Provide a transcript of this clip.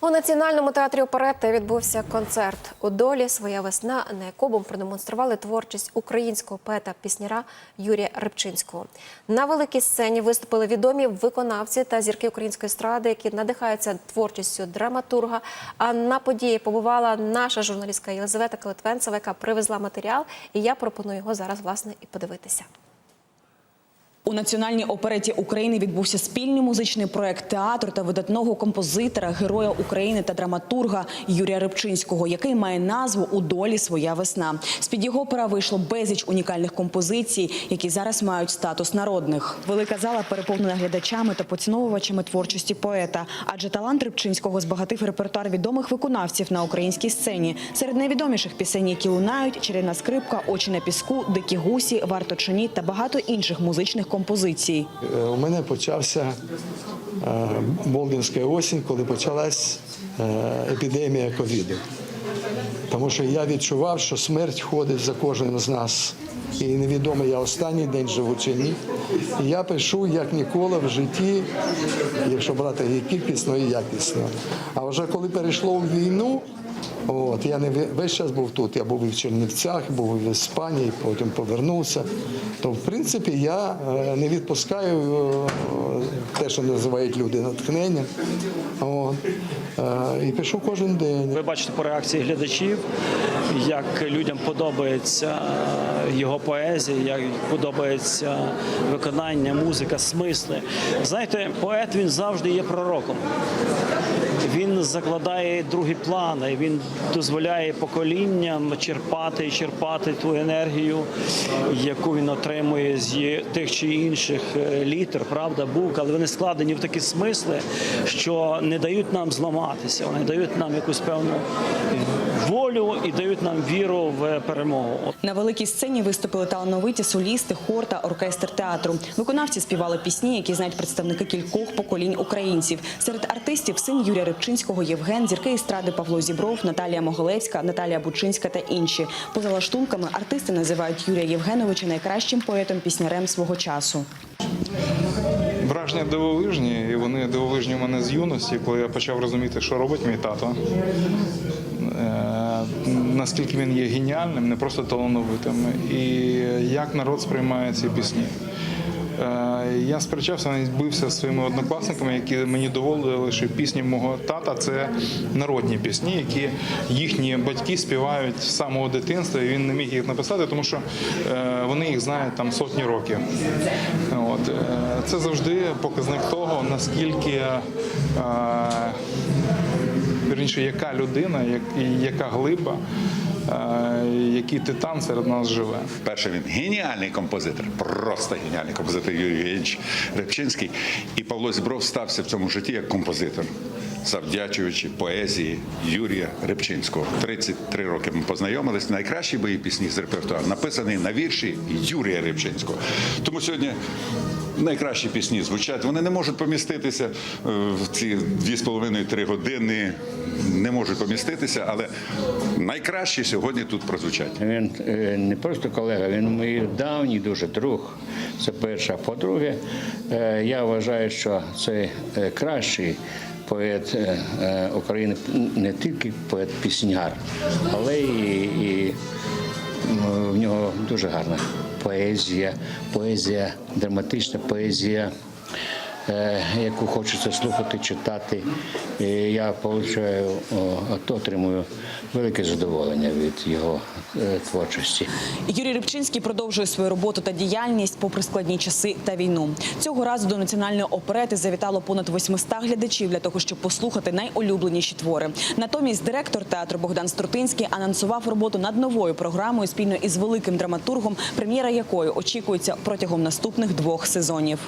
У національному театрі оперети відбувся концерт у долі Своя весна, на якому продемонстрували творчість українського поета-пісняра Юрія Рибчинського. На великій сцені виступили відомі виконавці та зірки української естради, які надихаються творчістю драматурга. А на події побувала наша журналістка Єлизавета Калитвенцева, яка привезла матеріал. І я пропоную його зараз власне і подивитися. У національній опереті України відбувся спільний музичний проект театру та видатного композитора, героя України та драматурга Юрія Рибчинського, який має назву У долі своя весна. З під його пера вийшло безліч унікальних композицій, які зараз мають статус народних. Велика зала переповнена глядачами та поціновувачами творчості поета. Адже талант Рибчинського збагатив репертуар відомих виконавців на українській сцені. Серед найвідоміших пісень, які лунають чарівна скрипка, очі на піску, дикі гусі, варто чи та багато інших музичних композицій. Е, У мене почався е, Болдинська осінь, коли почалась е, епідемія ковіду. Тому що я відчував, що смерть ходить за кожним з нас. І невідомо, я останній день живу чи ні. І я пишу як ніколи в житті, якщо брати і кількісно, і якісно. А вже коли перейшло в війну, От, я не ве- весь час був тут. Я був і в Чернівцях, був і в Іспанії, потім повернувся. То, в принципі, я е, не відпускаю е, те, що називають люди натхнення. От, е, і пишу кожен день. Ви бачите по реакції глядачів, як людям подобається його поезія, як подобається виконання, музика, смисли. Знаєте, поет він завжди є пророком. Він закладає другі плани, він дозволяє поколінням черпати і черпати ту енергію, яку він отримує з тих чи інших е, літер, правда, бук, але вони складені в такі смисли, що не дають нам зламатися, вони дають нам якусь певну волю і дають нам віру в перемогу. На великій сцені виступили талановиті солісти, хор та оркестр театру. Виконавці співали пісні, які знають представники кількох поколінь українців. Серед артистів син Юрія Рибчинського, Євген, зірки естради Павло Зібров, Наталія Могилевська, Наталія Бучинська та інші. Поза лаштунками артисти називають Юрія Євгеновича найкращим поетом-піснярем свого часу. Враження дивовижні, і вони дивовижні в мене з юності, коли я почав розуміти, що робить мій тато. Е, Наскільки він є геніальним, не просто талановитим, і як народ сприймає ці пісні. Е, Я сперечався, навіть бився зі своїми однокласниками, які мені доводили, що пісні мого тата це народні пісні, які їхні батьки співають з самого дитинства, і він не міг їх написати, тому що е, вони їх знають там сотні років. От. е, Це завжди показник того, наскільки вірніше, яка людина, і яка глиба, е, який титан серед нас живе. Перше, він геніальний композитор, просто геніальний композитор Юрій Євгенович Рибчинський. І Павло Зібров стався в цьому житті як композитор, завдячуючи поезії Юрія Рибчинського. 33 роки ми познайомились. Найкращі мої пісні з репертуару написані на вірші Юрія Рибчинського. Тому сьогодні. Найкращі пісні звучать. Вони не можуть поміститися е, в ці 2,5-3 години, не можуть поміститися, але найкращі сьогодні тут прозвучать. Він е, не просто колега, він мій давній дуже друг. Це перше. По-друге, е, я вважаю, що це кращий поет України, не тільки поет-пісняр, але і, і в нього дуже гарна поезія, поезія, драматична поезія. Е, Яку хочеться слухати, читати, І я получаю, отримую велике задоволення від його е, творчості. Юрій Рибчинський продовжує свою роботу та діяльність попри складні часи та війну. Цього разу до національної оперети завітало понад 800 глядачів для того, щоб послухати найулюбленіші твори. Натомість директор театру Богдан Струтинський анонсував роботу над новою програмою спільно із великим драматургом, прем'єра якої очікується протягом наступних двох сезонів.